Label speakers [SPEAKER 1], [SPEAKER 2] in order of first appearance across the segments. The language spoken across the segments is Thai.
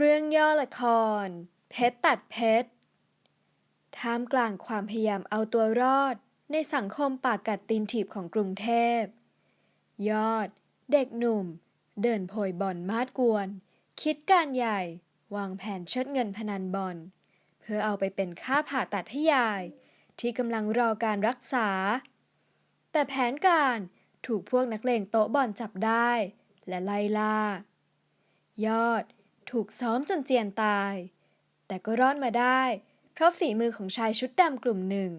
[SPEAKER 1] เรื่องย่อละคร เพชรตัดเพชร ท่ามกลางความพยายามเอาตัวรอด ในสังคมปากกัดตีนถีบของกรุงเทพ ยอด เด็กหนุ่ม เดินโพยบ่อนมาดกวน คิดการใหญ่ วางแผนเชิดเงินพนันบอลเพื่อเอาไปเป็นค่าผ่าตัดให้ยาย ที่กำลังรอการรักษา แต่แผนการถูกพวกนักเลงโต๊ะบอลจับได้ และไล่ล่า ยอด ถูกซ้อมจนเจียนตาย แต่ก็รอดมาได้ เพราะฝีมือของชายชุดดำกลุ่มหนึ่ง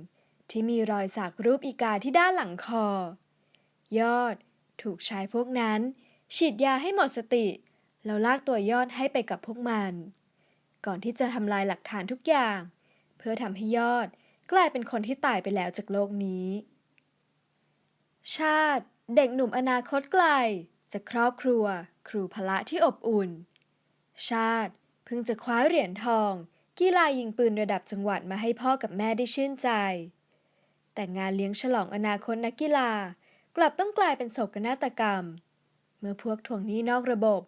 [SPEAKER 1] ที่มีรอยสักรูปอีกาที่ด้านหลังคอ ยอด ถูกชายพวกนั้น ฉีดยาให้หมดสติ แล้วลากตัวยอดให้ไปกับพวกมัน ก่อนที่จะทำลายหลักฐานทุกอย่าง เพื่อทำให้ยอดกลายเป็นคนที่ตายไปแล้วจากโลกนี้ ชาติ เด็กหนุ่มอนาคตไกลจากครอบครัว ครูพละที่อบอุ่น ชาติ เพิ่งจะคว้าเหรียญทอง กีฬายิงปืนระดับจังหวัดมาให้พ่อกับแม่ได้ชื่นใจ แต่งานเลี้ยงฉลองอนาคตนักกีฬากลับต้องกลายเป็นโศกนาฏกรรม เมื่อพวกทวงหนี้นอกระบบ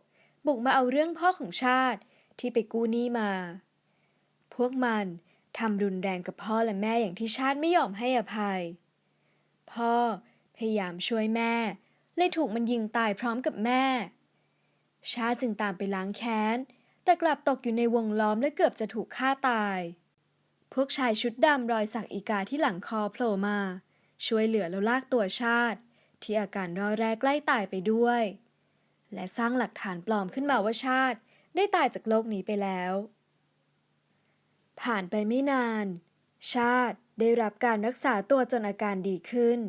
[SPEAKER 1] บุกมาเอาเรื่องพ่อของชาติที่ไปกู้หนี้มา พวกมันทำรุนแรงกับพ่อและแม่อย่างที่ชาติไม่ยอมให้อภัย พ่อพยายามช่วยแม่เลยถูกมันยิงตายพร้อมกับแม่ ชาจึงตามไปล้างแค้น แต่กลับตกอยู่ในวงล้อมและเกือบจะถูกฆ่าตาย พวกชายชุดดำรอยสักอีกาที่หลังคอโผล่มา ช่วยเหลือแล้วลากตัวชาติ ที่อาการรอแรกใกล้ตายไปด้วย และสร้างหลักฐานปลอมขึ้นมาว่าชาติ ได้ตายจากโลกนี้ไปแล้ว ผ่านไปไม่นาน ชาติได้รับการรักษาตัวจนอาการดีขึ้น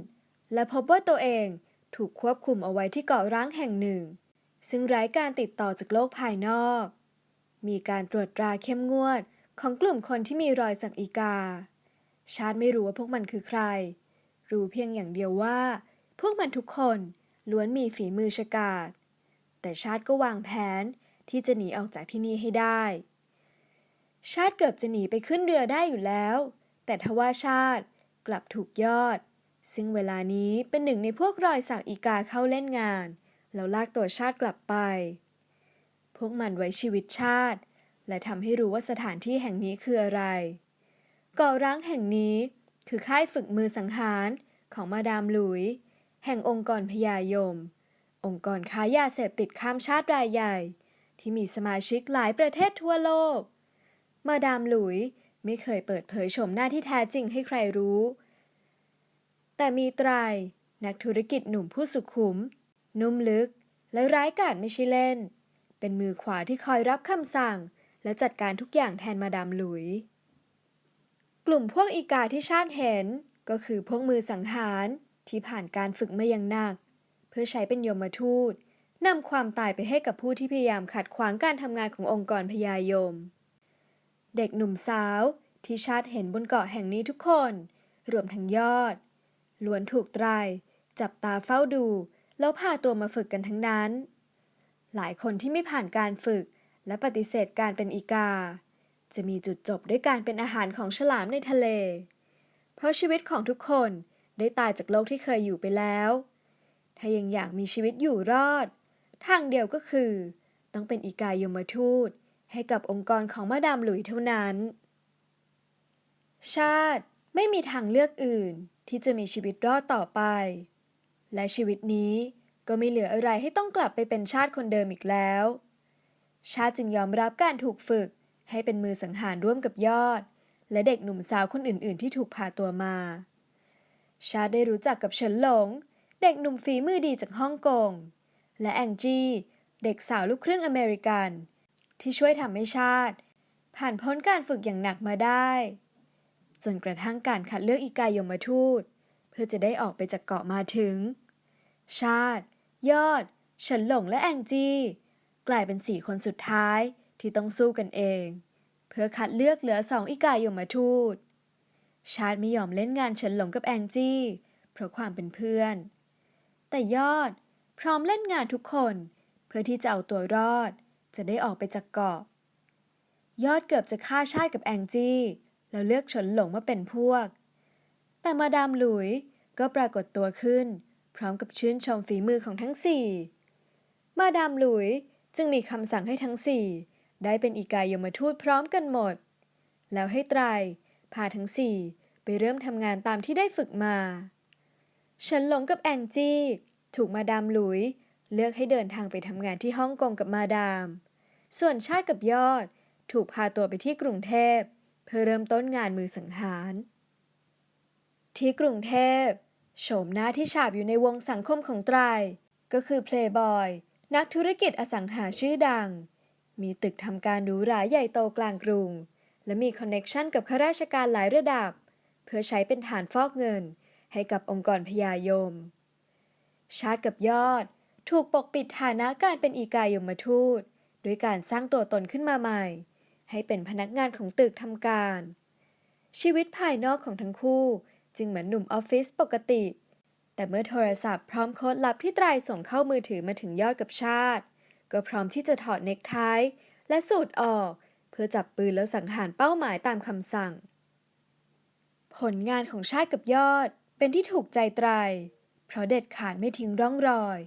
[SPEAKER 1] และพบว่าตัวเองถูกควบคุมเอาไว้ที่เกาะร้างแห่งหนึ่ง ซึ่งไร้การติดต่อจากโลกภายนอก มีการตรวจตราเข้มงวดของกลุ่มคนที่มีรอยสักอีกา ชาติไม่รู้ว่าพวกมันคือใคร รู้เพียงอย่างเดียวว่า พวกมันทุกคนล้วนมีฝีมือฉกาจแต่ชาติก็วางแผนที่จะหนีออกจากที่นี่ให้ได้ ชาติเกือบจะหนีไปขึ้นเรือได้อยู่แล้ว แต่ทว่าชาติกลับถูกยอด ซึ่งเวลานี้เป็นหนึ่งในพวกรอยสักอีกาเข้าเล่นงาน แล้วลากตัวชาติกลับไป พวกมันไว้ชีวิตชาติ และทำให้รู้ว่าสถานที่แห่งนี้คืออะไร เกาะร้างแห่งนี้คือค่ายฝึกมือสังหารของมาดามหลุย แห่งองค์กรพญายม องค์กรค้ายาเสพติดข้ามชาติรายใหญ่ ที่มีสมาชิกหลายประเทศทั่วโลก มาดามหลุยไม่เคยเปิดเผยโฉมหน้าที่แท้จริงให้ใครรู้ แต่มีไตร นักธุรกิจหนุ่มผู้สุขุม นุ่มลึก และร้ายกาจไม่ใช่เล่น เป็นมือขวาที่คอยรับคำสั่ง และจัดการทุกอย่างแทนมาดามหลุย กลุ่มพวกอีกาที่ชาติเห็น ก็คือพวกมือสังหารที่ผ่านการฝึกมาอย่างหนัก เพื่อใช้เป็นยมทูตนำความตายไปให้กับผู้ที่พยายามขัดขวางการทำงานขององค์กรพญายม เด็กหนุ่มสาวที่ชาติเห็นบนเกาะแห่งนี้ทุกคน รวมทั้งยอดล้วนถูกไตรายจับตาเฝ้าดู แล้วพาตัวมาฝึกกันทั้งนั้น หลายคนที่ไม่ผ่านการฝึกและปฏิเสธการเป็นอีกา จะมีจุดจบด้วยการเป็นอาหารของฉลามในทะเล เพราะชีวิตของทุกคนได้ตายจากโลกที่เคยอยู่ไปแล้ว ถ้ายังอยากมีชีวิตอยู่รอด ทางเดียวก็คือ ต้องเป็นอีกายมทูต ให้กับองค์กรของมาดามหลุยเท่านั้น ชาติไม่มีทางเลือกอื่นที่จะมีชีวิตรอดต่อไป และชีวิตนี้ก็ไม่เหลืออะไรให้ต้องกลับไปเป็นชาติคนเดิมอีกแล้ว ชาติจึงยอมรับการถูกฝึกให้เป็นมือสังหารร่วมกับยอด และเด็กหนุ่มสาวคนอื่น ๆ ที่ถูกพาตัวมา ชาติได้รู้จักกับเฉินหลง เด็กหนุ่มฝีมือดีจากฮ่องกง และแองจี้ เด็กสาวลูกครึ่งอเมริกัน ที่ช่วยทำให้ชาติ ผ่านพ้นการฝึกอย่างหนักมาได้ จนกระทั่งการคัดเลือกอีกายยมทูต พื่อจะได้ออกไปจากเกาะมาถึง ชาติ ยอดฉินหลงและแองจี้ กลายเป็นสี่คนสุดท้ายที่ต้องสู้กันเอง เพื่อคัดเลือกเหลือสองอีกายมทูต ชาติไม่ยอมเล่นงานฉินหลงกับแองจี้ เพราะความเป็นเพื่อน แต่ยอดพร้อมเล่นงานทุกคน เพื่อที่จะเอาตัวรอด จะได้ออกไปจากเกาะ ยอดเกือบจะฆ่าชาติกับแองจี้แล้วเลือกฉินหลงมาเป็นพวก แต่มาดามหลุยก็ปรากฏตัวขึ้น พร้อมกับชื่นชมฝีมือของทั้งสี่ มาดามหลุยจึงมีคำสั่งให้ทั้งสี่ ได้เป็นอีกายยมทูตพร้อมกันหมด แล้วให้ไตรพาทั้งสี่ไปเริ่มทำงานตามที่ได้ฝึกมา ฉันหลงกับแองจี้ ถูกมาดามหลุย เลือกให้เดินทางไปทำงานที่ฮ่องกงกับมาดาม ส่วนชาติกับยอด ถูกพาตัวไปที่กรุงเทพ เพื่อเริ่มต้นงานมือสังหาร ที่กรุงเทพโฉมหน้าที่ฉาบอยู่ในวงสังคมของไตร ก็คือเพลย์บอย นักธุรกิจอสังหาชื่อดัง มีตึกทำการหรูหราใหญ่โตกลางกรุง และมีคอนเน็กชันกับข้าราชการหลายระดับ เพื่อใช้เป็นฐานฟอกเงินให้กับองค์กรพยายม ชาติกับยอดถูกปกปิดฐานะการเป็นอีกายมทูตด้วยการสร้างตัวตนขึ้นมาใหม่ ให้เป็นพนักงานของตึกทำการ ชีวิตภายนอกของทั้งคู่ จึงเหมือนหนุ่มออฟฟิศปกติ แต่เมื่อโทรศัพท์พร้อมโค้ดลับที่ไตรส่งเข้ามือถือมาถึงยอดกับชาติ ก็พร้อมที่จะถอดเน็กไทและสูดออก เพื่อจับปืนแล้วสังหารเป้าหมายตามคำสั่ง ผลงานของชาติกับยอดเป็นที่ถูกใจไตร เพราะเด็ดขาดไม่ทิ้งร่องรอย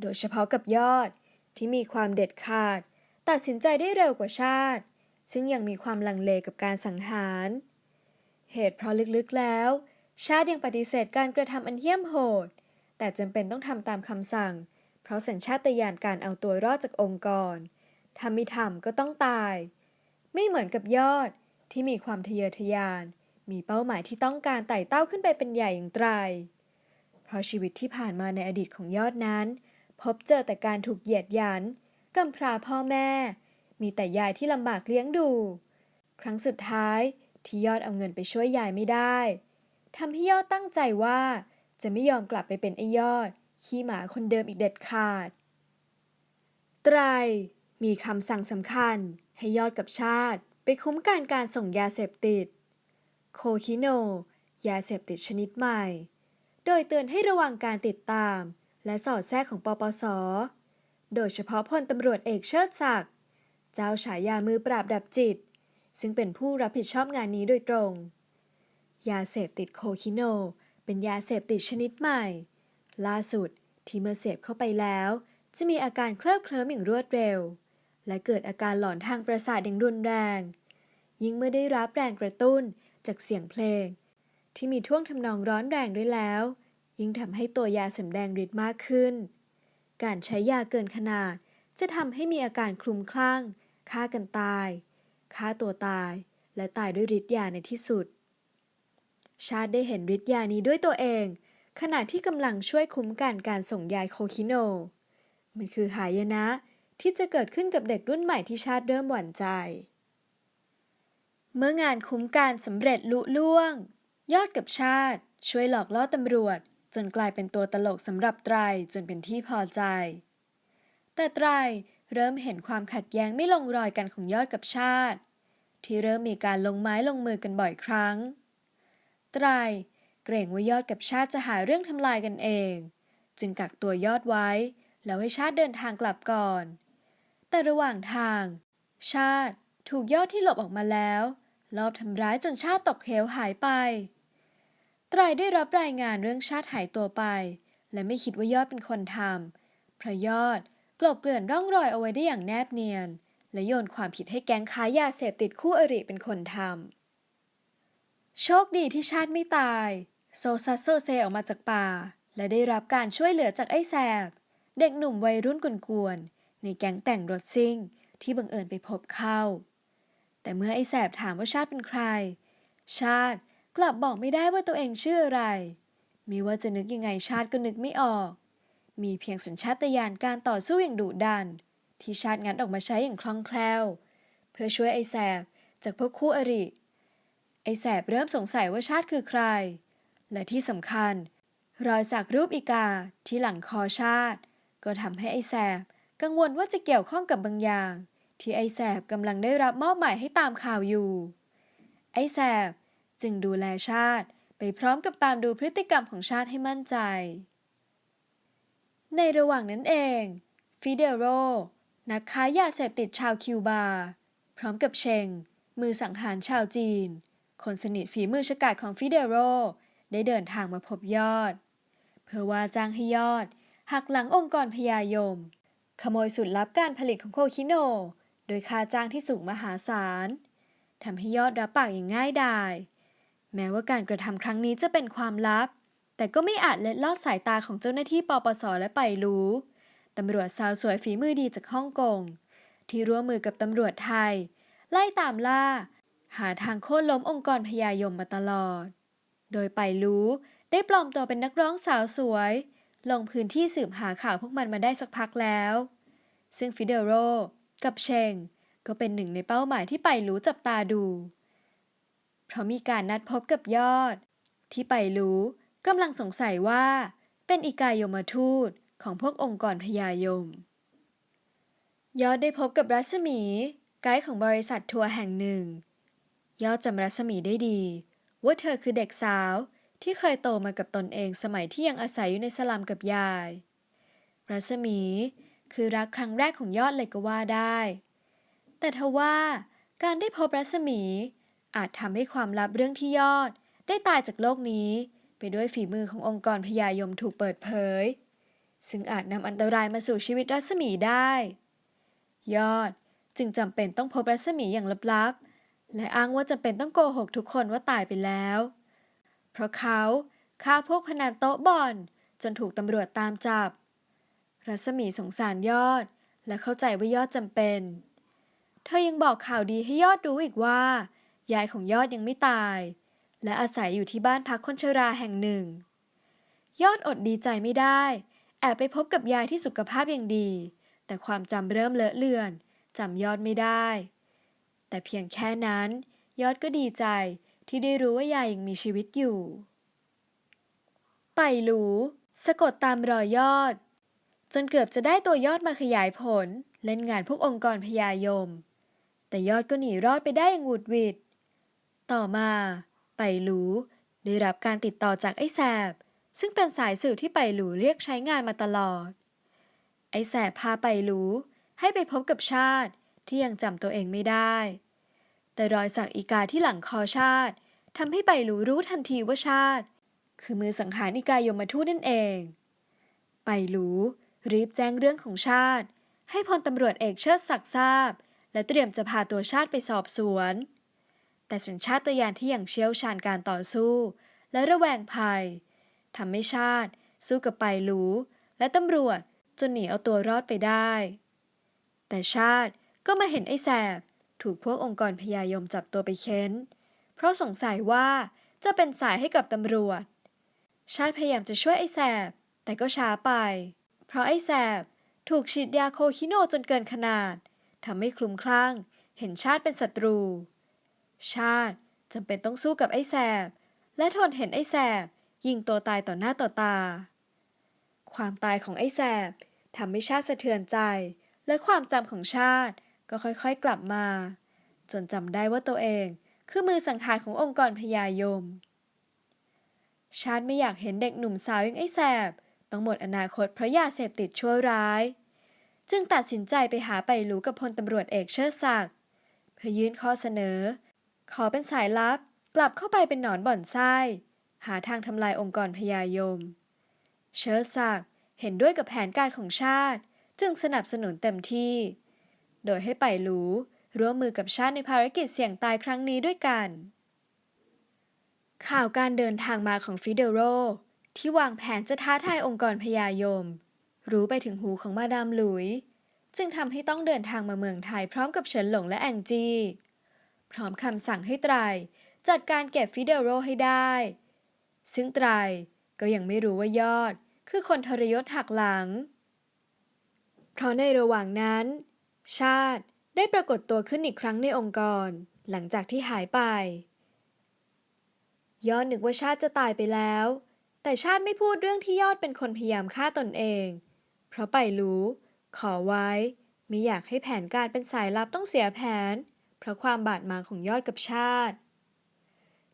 [SPEAKER 1] โดยเฉพาะกับยอดที่มีความเด็ดขาด ตัดสินใจได้เร็วกว่าชาติ ซึ่งยังมีความลังเลกับการสังหาร เหตุเพราะลึกๆแล้ว ชาติยังปฏิเสธการกระทำอันเหี้ยมโหด แต่จำเป็นต้องทำตามคำสั่ง เพราะสัญชาตญาณการเอาตัวรอดจากองค์กรทำไม่ทำก็ต้องตาย ไม่เหมือนกับยอดที่มีความทะเยอทะยาน มีเป้าหมายที่ต้องการไต่เต้าขึ้นไปเป็นใหญ่อย่างไตร เพราะชีวิตที่ผ่านมาในอดีตของยอดนั้น พบเจอแต่การถูกเหยียดยันกำพร้าพ่อแม่ มีแต่ยายที่ลำบากเลี้ยงดู ครั้งสุดท้ายที่ยอดเอาเงินไปช่วยยายไม่ได้ ทำให้ยอดตั้งใจว่า จะไม่ยอมกลับไปเป็นไอ้ยอด ขี้หมาคนเดิมอีกเด็ดขาด ไตร มีคำสั่งสำคัญ ให้ยอดกับชาติ ไปคุ้มกันการส่งยาเสพติด โคคิโน ยาเสพติดชนิดใหม่ โดยเตือนให้ระวังการติดตาม และสอดแทรกของปปส โดยเฉพาะพลตำรวจเอกเชิดศักดิ์ เจ้าฉายามือปราบดับจิต ซึ่งเป็นผู้รับผิดชอบงานนี้โดยตรง ยาเสพติดโคคิโน เป็นยาเสพติดชนิดใหม่ ล่าสุดที่เมื่อเสพเข้าไปแล้ว จะมีอาการเคลิบเคลิ้มอย่างรวดเร็ว และเกิดอาการหลอนทางประสาทอย่างรุนแรง ยิ่งเมื่อได้รับแรงกระตุ้นจากเสียงเพลง ที่มีท่วงทำนองร้อนแรงด้วยแล้ว ยิ่งทำให้ตัวยาสำแดงฤทธิ์มากขึ้น การใช้ยาเกินขนาดจะทำให้มีอาการคลุมคลั่งฆ่ากันตายฆ่าตัวตาย และตายด้วยฤทธิ์ยาในที่สุด ชาติได้เห็นฤทธิ์ยานี้ด้วยตัวเอง ขณะที่กำลังช่วยคุ้มกันการส่งยายโคคิโน มันคือหายนะ ที่จะเกิดขึ้นกับเด็กรุ่นใหม่ที่ชาติเริ่มหวั่นใจ เมื่องานคุ้มการสำเร็จลุล่วง ยอดกับชาติ ช่วยหลอกล่อตำรวจ จนกลายเป็นตัวตลกสำหรับไตรจนเป็นที่พอใจ แต่ไตรเริ่มเห็นความขัดแย้งไม่ลงรอยกันของยอดกับชาติ ที่เริ่มมีการลงไม้ลงมือกันบ่อยครั้ง ตรเกรงว่ายอดกับชาติจะหาเรื่องทำลายกันเอง จึงกักตัวยอดไว้ แล้วให้ชาติเดินทางกลับก่อน แต่ระหว่างทาง ชาติถูกยอดที่หลบออกมาแล้วลอบทำร้ายจนชาติตกเหวหายไปไตรได้รับรายงานเรื่องชาติหายตัวไป และไม่คิดว่ายอดเป็นคนทำเพราะยอดกลบเกลื่อนร่องรอยเอาไว้ได้อย่างแนบเนียน และโยนความผิดให้แก๊งค้ายาเสพติดคู่อริเป็นคนทำ โชคดีที่ชาติไม่ตาย โซซัสโซเซออกมาจากป่า และได้รับการช่วยเหลือจากไอ้แสบ เด็กหนุ่มวัยรุ่นกวนๆในแก๊งแต่งรถซิ่งที่บังเอิญไปพบเข้า แต่เมื่อไอ้แสบถามว่าชาติเป็นใคร ชาติกลับบอกไม่ได้ว่าตัวเองชื่ออะไรไม่ว่าจะนึกยังไงชาติก็นึกไม่ออก มีเพียงสัญชาตญาณการต่อสู้อย่างดุดัน ที่ชาติงัดออกมาใช้อย่างคล่องแคล่ว เพื่อช่วยไอ้แสบจากพวกคู่อริ ไอแสบเริ่มสงสัยว่าชาติคือใคร และที่สำคัญ รอยสักรูปอีกาที่หลังคอชาติ ก็ทำให้ไอแสบกังวลว่าจะเกี่ยวข้องกับบางอย่าง ที่ไอแสบกำลังได้รับมอบหมายให้ตามข่าวอยู่ ไอแสบจึงดูแลชาติไปพร้อมกับตามดูพฤติกรรมของชาติให้มั่นใจ ในระหว่างนั้นเองฟิเดโรนักค้ายาเสพติดชาวคิวบา พร้อมกับเชง มือสังหารชาวจีน คนสนิทฝีมือฉกาจของฟิเดโร ได้เดินทางมาพบยอด เพื่อว่าจ้างให้ยอด หักหลังองค์กรพยายม ขโมยสูตรลับการผลิตของโคคิโน โดยค่าจ้างที่สูงมหาศาลทำให้ยอดรับปากอย่างง่ายดาย แม้ว่าการกระทำครั้งนี้จะเป็นความลับ แต่ก็ไม่อาจเล็ดลอดสายตาของเจ้าหน้าที่ปปสและไปรู้ตำรวจสาวสวยฝีมือดีจากฮ่องกงที่ร่วมมือกับตำรวจไทย ไล่ตามล่า หาทางโค่นล้มองค์กรพยายมมาตลอด โดยไปรู้ได้ปลอมตัวเป็นนักร้องสาวสวย ลงพื้นที่สืบหาข่าวพวกมันมาได้สักพักแล้ว ซึ่งฟิเดโรกับเชงก็เป็นหนึ่งในเป้าหมายที่ไปรู้จับตาดู เพราะมีการนัดพบกับยอด ที่ไปรู้กำลังสงสัยว่า เป็นอีกายมทูตของพวกองค์กรพยายม ยอดได้พบกับรัศมี ไกด์ของบริษัททัวร์แห่งหนึ่ง ยอดจำรัศมีได้ดี ว่าเธอคือเด็กสาวที่เคยโตมากับตนเองสมัยที่ยังอาศัยอยู่ในสลัมกับยาย รัศมีคือรักครั้งแรกของยอดเลยก็ว่าได้ แต่ทว่าการได้พบรัศมี อาจทำให้ความลับเรื่องที่ยอด ได้ตายจากโลกนี้ ไปด้วยฝีมือขององค์กรพยายมถูกเปิดเผย ซึ่งอาจนำอันตรายมาสู่ชีวิตรัศมีได้ ยอดจึงจำเป็นต้องพบรัศมีอย่างลับๆ และอ้างว่าจำเป็นต้องโกหกทุกคนว่าตายไปแล้ว เพราะเขาฆ่าพวกพนันโต๊ะบอลจนถูกตำรวจตามจับ รัศมีสงสารยอด และเข้าใจว่ายอดจำเป็น เธอยังบอกข่าวดีให้ยอดรู้อีกว่า ยายของยอดยังไม่ตาย และอาศัยอยู่ที่บ้านพักคนชราแห่งหนึ่ง ยอดอดดีใจไม่ได้ แอบไปพบกับยายที่สุขภาพยังดี แต่ความจำเริ่มเลอะเลือนจำยอดไม่ได้ แต่เพียงแค่นั้น ยอดก็ดีใจที่ได้รู้ว่ายายยังมีชีวิตอยู่ ไปหลูสะกดตามรอยยอด จนเกือบจะได้ตัวยอดมาขยายผล เล่นงานพวกองค์กรพยายม แต่ยอดก็หนีรอดไปได้อย่างหวุดหวิด ต่อมา ไปหลูได้รับการติดต่อจากไอ้แสบ ซึ่งเป็นสายสืบที่ไปหลูเรียกใช้งานมาตลอด ไอ้แสบพาไปหลูให้ไปพบกับชาติ ที่ยังจำตัวเองไม่ได้ แต่รอยสักอีกาที่หลังคอชาติทำให้ไปหลูรู้ทันทีว่าชาติ คือมือสังหารอีกายมทูตนั่นเองไปหลูรีบแจ้งเรื่องของชาติ ให้พลตำรวจเอกเชิดศักดิ์ทราบ และเตรียมจะพาตัวชาติไปสอบสวน แต่สัญชาตญาณที่อย่างเชี่ยวชาญการต่อสู้ และระแวงภัยทำให้ชาติ สู้กับไปหลูและตำรวจจนหนีเอาตัวรอดไปได้ แต่ชาติ ก็มาเห็นไอ้แสบ ถูกพวกองค์กรพยายมจับตัวไปเค้น เพราะสงสัยว่าจะเป็นสายให้กับตำรวจ ชาติพยายามจะช่วยไอ้แสบ แต่ก็ช้าไป เพราะไอ้แสบ ถูกฉีดยาโคคิโนจนเกินขนาดทำให้คลุมคลั่ง เห็นชาติเป็นศัตรู ชาติจำเป็นต้องสู้กับไอ้แสบ และทนเห็นไอ้แสบ ยิงตัวตายต่อหน้าต่อตา ความตายของไอ้แสบทำให้ชาติสะเทือนใจ และความจำของชาติ ก็ค่อยๆกลับมา จนจำได้ว่าตัวเอง คือมือสังหารขององค์กรพยายม ชาติไม่อยากเห็นเด็กหนุ่มสาวอย่างไอ้แสบ ต้องหมดอนาคตเพราะยาเสพติดชั่วร้าย จึงตัดสินใจไปหาไปรู้กับพลตำรวจเอกเชิดศักดิ์เพื่อยื่นข้อเสนอ ขอเป็นสายลับ กลับเข้าไปเป็นหนอนบ่อนไส้หาทางทำลายองค์กรพยายม เชิดศักดิ์เห็นด้วยกับแผนการของชาติ จึงสนับสนุนเต็มที่ โดยให้ไปรู้ร่วมมือกับชาติในภารกิจเสี่ยงตายครั้งนี้ด้วยกัน ข่าวการเดินทางมาของฟิเดโร ที่วางแผนจะท้าทายองค์กรพยายม รู้ไปถึงหูของมาดามหลุย จึงทำให้ต้องเดินทางมาเมืองไทยพร้อมกับเฉินหลงและแองจีพร้อมคำสั่งให้ไตรจัดการเก็บฟิเดโรให้ได้ ซึ่งไตรก็ยังไม่รู้ว่ายอด คือคนทรยศหักหลัง เพราะในระหว่างนั้น ชาติได้ปรากฏตัวขึ้นอีกครั้งในองค์กร หลังจากที่หายไป ยอดนึกว่าชาติจะตายไปแล้ว แต่ชาติไม่พูดเรื่องที่ยอดเป็นคนพยายามฆ่าตนเอง เพราะไปรู้ ขอไว้ ไม่อยากให้แผนการเป็นสายลับต้องเสียแผน เพราะความบาดหมางของยอดกับชาติ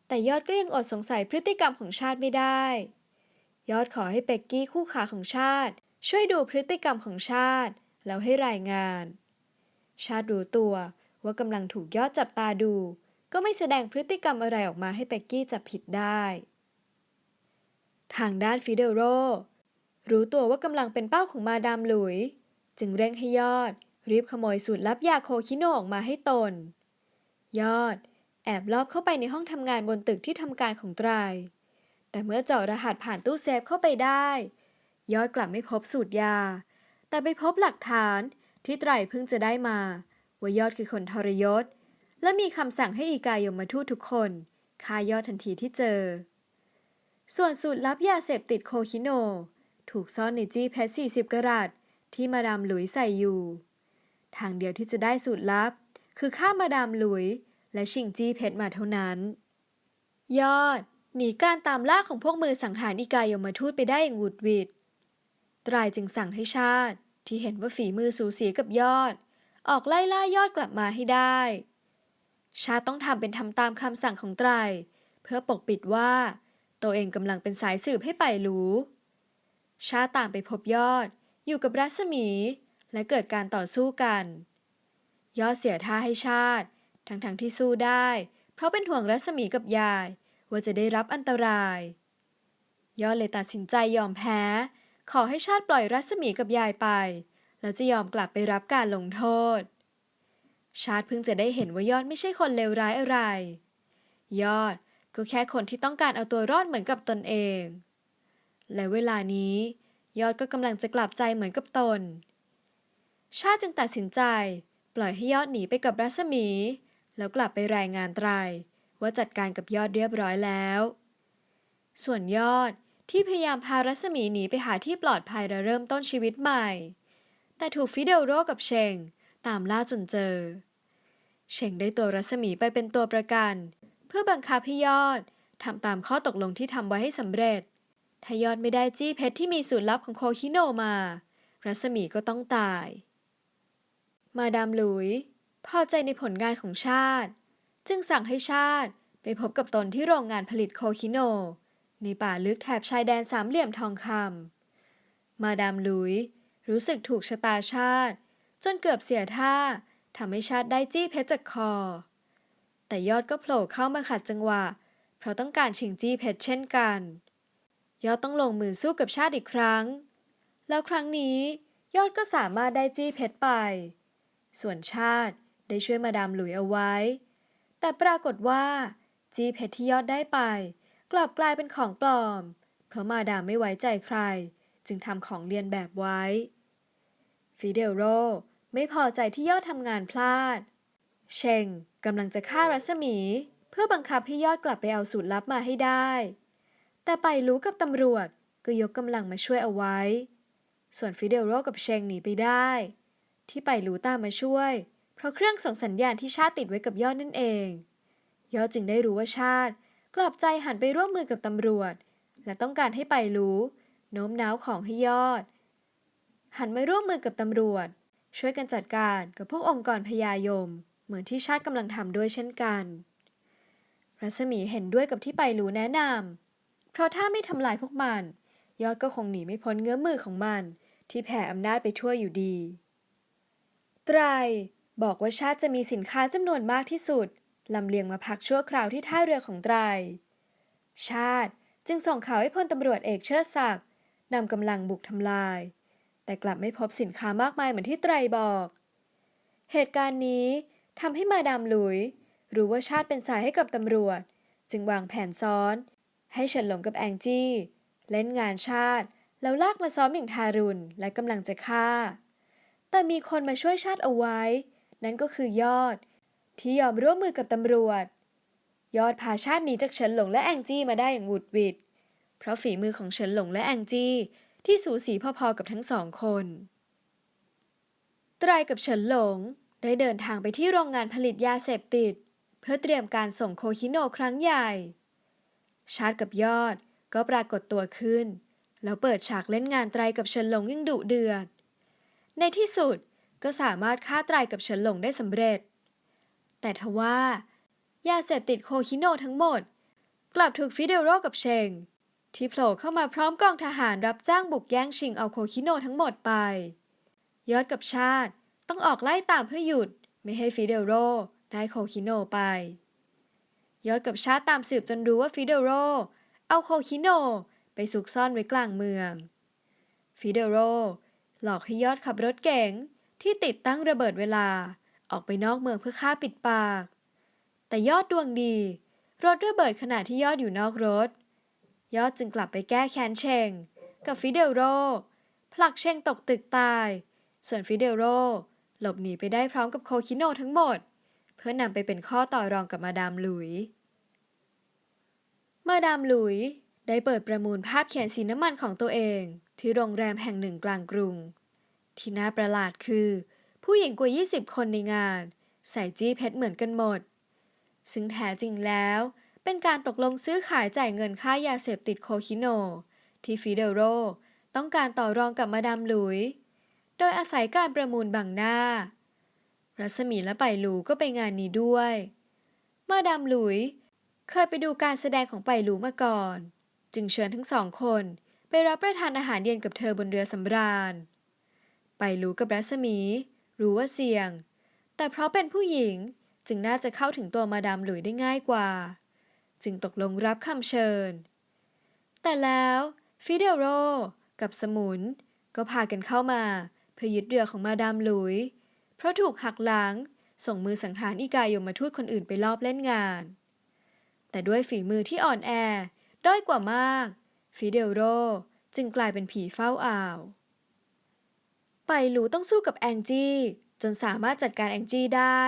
[SPEAKER 1] แต่ยอดก็ยังอดสงสัยพฤติกรรมของชาติไม่ได้ ยอดขอให้เป็กกี้คู่ขาของชาติ ช่วยดูพฤติกรรมของชาติ แล้วให้รายงาน ชาติรู้ตัวว่ากำลังถูกยอดจับตาดู ก็ไม่แสดงพฤติกรรมอะไรออกมาให้เป็กกี้จับผิดได้ ทางด้านฟิเดโร รู้ตัวว่ากำลังเป็นเป้าของมาดามหลุย จึงเร่งให้ยอด รีบขโมยสูตรลับยาโคคิโนออกมาให้ตน ยอด แอบลอบเข้าไปในห้องทำงานบนตึกที่ทำการของไตร แต่เมื่อเจาะรหัสผ่านตู้เซฟเข้าไปได้ ยอดกลับไม่พบสูตรยา แต่ไปพบหลักฐาน ที่ไตรเพิ่งจะได้มา ว่ายอดคือคนทรยศ และมีคำสั่งให้อีกายมาทูตทุกคนฆ่ายอดทันทีที่เจอ ส่วนสูตรลับยาเสพติดโคคิโน ถูกซ่อนในจี้เพชร40กะรัตที่มาดามหลุยใส่อยู่ ทางเดียวที่จะได้สูตรลับ คือฆ่ามาดามหลุย และชิงจี้เพชรมาเท่านั้น ยอด หนีการตามล่าของพวกมือสังหารอีกายมาทูตไปได้อย่างหวุดหวิดตรายจึงสั่งให้ชาติ ที่เห็นว่าฝีมือสูสีกับยอด ออกไล่ล่ายอดกลับมาให้ได้ ชาต้องทำเป็นทำตามคำสั่งของไตร เพื่อปกปิดว่า ตัวเองกำลังเป็นสายสืบให้ไปรู้ ชาติตามไปพบยอด อยู่กับรัศมี และเกิดการต่อสู้กัน ยอดเสียท่าให้ชาติ ทั้งๆทที่สู้ได้ เพราะเป็นห่วงรัศมีกับยาย ว่าจะได้รับอันตรายยอดเลยตัดสินใจยอมแพ้ ขอให้ชาติปล่อยรัศมีกับยายไป แล้วจะยอมกลับไปรับการลงโทษ ชาติเพิ่งจะได้เห็นว่ายอดไม่ใช่คนเลวร้ายอะไร ยอดก็แค่คนที่ต้องการเอาตัวรอดเหมือนกับตนเอง และเวลานี้ ยอดก็กำลังจะกลับใจเหมือนกับตน ชาติจึงตัดสินใจ ปล่อยให้ยอดหนีไปกับรัศมี แล้วกลับไปรายงานไตร ว่าจัดการกับยอดเรียบร้อยแล้ว ส่วนยอด ที่พยายามพารัศมีหนีไปหาที่ปลอดภัยและเริ่มต้นชีวิตใหม่ แต่ถูกฟิเดลโรกับเชงตามล่าจนเจอ เชงได้ตัวรัศมีไปเป็นตัวประกัน เพื่อบังคับให้ยอดทำตามข้อตกลงที่ทำไว้ให้สำเร็จ ถ้ายอดไม่ได้จี้เพชรที่มีสูตรลับของโคคิโนมา รัศมีก็ต้องตาย มาดามหลุย พอใจในผลงานของชาติ จึงสั่งให้ชาติไปพบกับตนที่โรงงานผลิตโคคิโน ในป่าลึกแถบชายแดนสามเหลี่ยมทองคำมาดามหลุยรู้สึกถูกชะตาชาติ จนเกือบเสียท่าทำให้ชาติได้จี้เพชรจากคอ แต่ยอดก็โผล่เข้ามาขัดจังหวะ เพราะต้องการชิงจี้เพชรเช่นกัน ยอดต้องลงมือสู้กับชาติอีกครั้ง แล้วครั้งนี้ยอดก็สามารถได้จี้เพชรไป ส่วนชาติได้ช่วยมาดามหลุยเอาไว้ แต่ปรากฏว่า จี้เพชรที่ยอดได้ไป กลับกลายเป็นของปลอม เพราะมาดามไม่ไว้ใจใคร จึงทำของเลียนแบบไว้ ฟิเดลโรไม่พอใจที่ยอดทำงานพลาด เชงกำลังจะฆ่ารัศมี เพื่อบังคับให้ยอดกลับไปเอาสูตรลับมาให้ได้ แต่ไปรู้กับตำรวจก็ยกกำลังมาช่วยเอาไว้ ส่วนฟิเดลโรกับเชงหนีไปได้ ที่ไปรู้ตามมาช่วย เพราะเครื่องส่งสัญญาณที่ชาติติดไว้กับยอดนั่นเอง ยอดจึงได้รู้ว่าชาติ กลับใจหันไปร่วมมือกับตำรวจ และต้องการให้ไปรู้ โน้มน้าวของให้ยอด หันมาร่วมมือกับตำรวจ ช่วยกันจัดการกับพวกองค์กรพยายม เหมือนที่ชาติกำลังทำด้วยเช่นกัน รัศมีเห็นด้วยกับที่ไปรู้แนะนำเพราะถ้าไม่ทำลายพวกมัน ยอดก็คงหนีไม่พ้นเงื้อมือของมัน ที่แผ่อำนาจไปทั่วอยู่ดี ไตรบอกว่าชาติจะมีสินค้าจำนวนมากที่สุด ลำเลียงมาพักชั่วคราวที่ท่าเรือของไตร ชาติจึงส่งข่าวให้พลตำรวจเอกเชิดศักดิ์นำกำลังบุกทำลาย แต่กลับไม่พบสินค้ามากมายเหมือนที่ไตรบอก เหตุการณ์นี้ทำให้มาดามหลุย รู้ว่าชาติเป็นสายให้กับตำรวจ จึงวางแผนซ้อน ให้เฉินหลงกับแองจี้ เล่นงานชาติ แล้วลากมาซ้อมอย่างทารุณและกำลังจะฆ่า แต่มีคนมาช่วยชาติเอาไว้ นั่นก็คือยอด ที่ยอมร่วมมือกับตำรวจ ยอดพาชาติหนีจากเฉินหลงและแองจี้มาได้อย่างหวุดหวิด เพราะฝีมือของเฉินหลงและแองจี้ที่สูสีพอๆกับทั้งสองคน ไตรกับเฉินหลงได้เดินทางไปที่โรงงานผลิตยาเสพติด เพื่อเตรียมการส่งโคคิโนครั้งใหญ่ ชาติกับยอดก็ปรากฏตัวขึ้น แล้วเปิดฉากเล่นงานไตรกับเฉินหลงอยังดุเดือด ในที่สุดก็สามารถฆ่าไตรกับเฉินหลงได้สำเร็จ แต่ทว่ายาเสพติดโคคิโนทั้งหมด กลับถูกฟิเดโรกับเชง ที่โผล่เข้ามาพร้อมกองทหารรับจ้างบุกแย่งชิงเอาโคคิโนทั้งหมดไป ยอดกับชาติต้องออกไล่ตามเพื่อหยุดไม่ให้ฟิเดโรได้โคคิโนไป ยอดกับชาติตามสืบจนรู้ว่าฟิเดโรเอาโคคิโนไปซุกซ่อนไว้กลางเมือง ฟิเดโรหลอกให้ยอดขับรถเก๋งที่ติดตั้งระเบิดเวลา ออกไปนอกเมืองเพื่อฆ่าปิดปาก แต่ยอดดวงดี รถระเบิดขณะที่ยอดอยู่นอกรถ ยอดจึงกลับไปแก้แค้นเชงกับฟิเดลโร ผลักเชงตกตึกตาย ส่วนฟิเดลโร หลบหนีไปได้พร้อมกับโคคิโนทั้งหมด เพื่อนำไปเป็นข้อต่อรองกับมาดามหลุย มาดามหลุยได้เปิดประมูลภาพเขียนสีน้ำมันของตัวเอง ที่โรงแรมแห่งหนึ่งกลางกรุง ที่น่าประหลาดคือ ผู้หญิงกว่า 20 คนในงาน ใส่จี้เพชรเหมือนกันหมด ซึ่งแท้จริงแล้ว เป็นการตกลงซื้อขายจ่ายเงินค่ายาเสพติดโคคิโน ที่ฟิเดโรต้องการต่อรองกับมาดามหลุย โดยอาศัยการประมูลบังหน้า รัศมีและไปหลูก็ไปงานนี้ด้วย มาดามหลุย เคยไปดูการแสดงของไปหลูมาก่อน จึงเชิญทั้งสองคนไปรับประทานอาหารเย็นกับเธอบนเรือสำราญ ไปหลูกับรัศมี รู้ว่าเสี่ยง แต่เพราะเป็นผู้หญิงจึงน่าจะเข้าถึงตัวมาดามหลุยได้ง่ายกว่า จึงตกลงรับคำเชิญ แต่แล้วฟิเดโรกับสมุน ก็พากันเข้ามาเพื่อยึดเรือของมาดามหลุย เพราะถูกหักหลังส่งมือสังหารอีกายมาทูตคนอื่นไปลอบเล่นงาน แต่ด้วยฝีมือที่อ่อนแอด้อยกว่ามาก ฟิเดโรจึงกลายเป็นผีเฝ้าอ่าว ไปหลูต้องสู้กับแองจี้ จนสามารถจัดการแองจี้ได้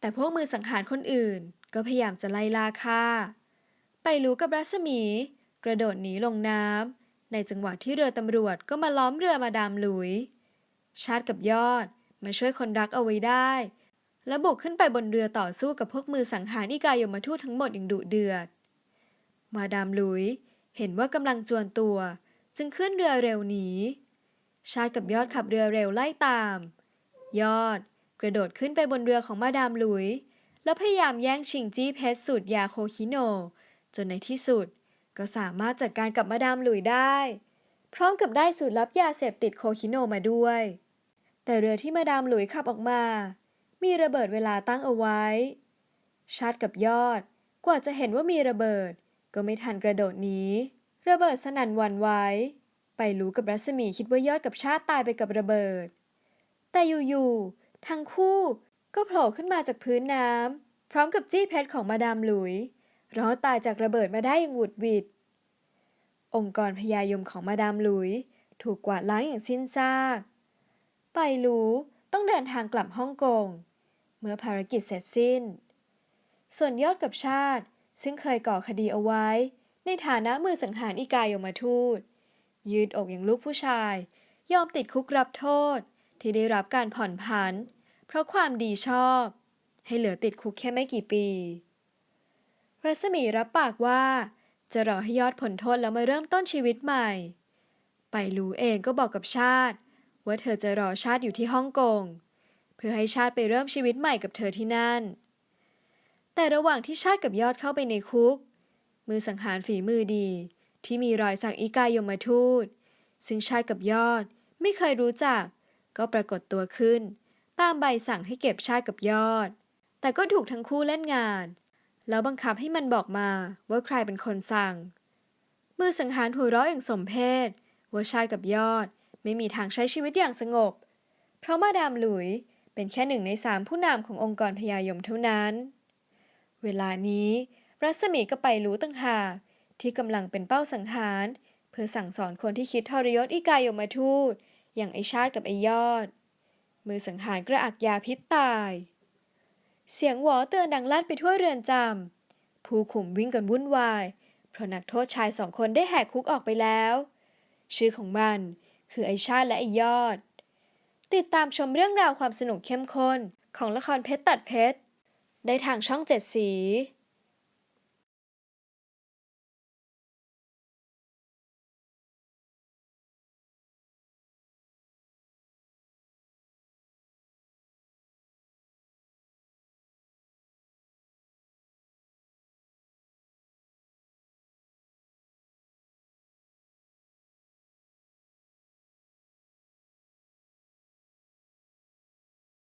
[SPEAKER 1] แต่พวกมือสังหารคนอื่นก็พยายามจะไล่ล่าฆ่า ไปหลูกับรัศมี กระโดดหนีลงน้ำในจังหวะที่เรือตำรวจก็มาล้อมเรือมาดามหลุย ชาติกับยอดมาช่วยคนรักเอาไว้ได้ และบุกขึ้นไปบนเรือต่อสู้กับพวกมือสังหารนิกายมทูตทั้งหมดอย่างดุเดือด มาดามหลุยเห็นว่ากำลังจวนตัว จึงขึ้นเรือเร็วหนี ชาติกับยอดขับเรือเร็วไล่ตาม ยอด กระโดดขึ้นไปบนเรือของมาดามหลุย แล้วพยายามแย่งชิงจี้เพชรสูตรยาโคคิโน จนในที่สุด ก็สามารถจัดการกับมาดามหลุยได้ พร้อมกับได้สูตรลับยาเสพติดโคคิโนมาด้วย แต่เรือที่มาดามหลุยขับออกมา มีระเบิดเวลาตั้งเอาไว้ ชาติกับยอด กว่าจะเห็นว่ามีระเบิด ก็ไม่ทันกระโดดหนีระเบิดสนั่นวันไหว ไปรู้กับรัศมีคิดว่ายอดกับชาติตายไปกับระเบิด แต่อยู่ๆทั้งคู่ก็โผล่ขึ้นมาจากพื้นน้ำพร้อมกับจี้เพชรของมาดามหลุยรอดตายจากระเบิดมาได้อย่างหวุดหวิด องค์กรพยายมของมาดามหลุย ถูกกวาดล้างอย่างสิ้นซาก ไปรู้ต้องเดินทางกลับฮ่องกง เมื่อภารกิจเสร็จสิ้น ส่วนยอดกับชาติซึ่งเคยก่อคดีเอาไว้ ในฐานะมือสังหารอีกายมทูต ยืดอกอย่างลูกผู้ชาย ยอมติดคุกรับโทษ ที่ได้รับการผ่อนผัน เพราะความดีชอบ ให้เหลือติดคุกแค่ไม่กี่ปีรัศมีรับปากว่า จะรอให้ยอดผลโทษแล้วมาเริ่มต้นชีวิตใหม่ ไปรู้เองก็บอกกับชาติ ว่าเธอจะรอชาติอยู่ที่ฮ่องกง เพื่อให้ชาติไปเริ่มชีวิตใหม่กับเธอที่นั่น แต่ระหว่างที่ชาติกับยอดเข้าไปในคุก มือสังหารฝีมือดี ที่มีรอยสักอีกายยมทูต ซึ่งชาติกับยอดไม่เคยรู้จัก ก็ปรากฏตัวขึ้น ตามใบสั่งให้เก็บชาติกับยอด แต่ก็ถูกทั้งคู่เล่นงาน แล้วบังคับให้มันบอกมาว่าใครเป็นคนสั่ง มือสังหารหัวเราะอย่างสมเพชว่าชาติกับยอดไม่มีทางใช้ชีวิตอย่างสงบ เพราะมาดามหลุยเป็นแค่หนึ่งในสามผู้นำขององค์กรพยายมเท่านั้น เวลานี้รัศมีก็ไปรู้ตั้งหาก ที่กำลังเป็นเป้าสังหาร เพื่อสั่งสอนคนที่คิดทรยศอีกายมทูต อย่างไอชาติกับไอยอด มือสังหารกระอักยาพิษตาย เสียงหวอเตือนดังลั่นไปทั่วเรือนจำผู้ขุมวิ่งกันวุ่นวาย เพราะนักโทษชายสองคนได้แหกคุกออกไปแล้ว ชื่อของมันคือไอชาติและไอยอด ติดตามชมเรื่องราวความสนุกเข้มข้นของละครเพชรตัดเพชรได้ทางช่องเจ็ดสี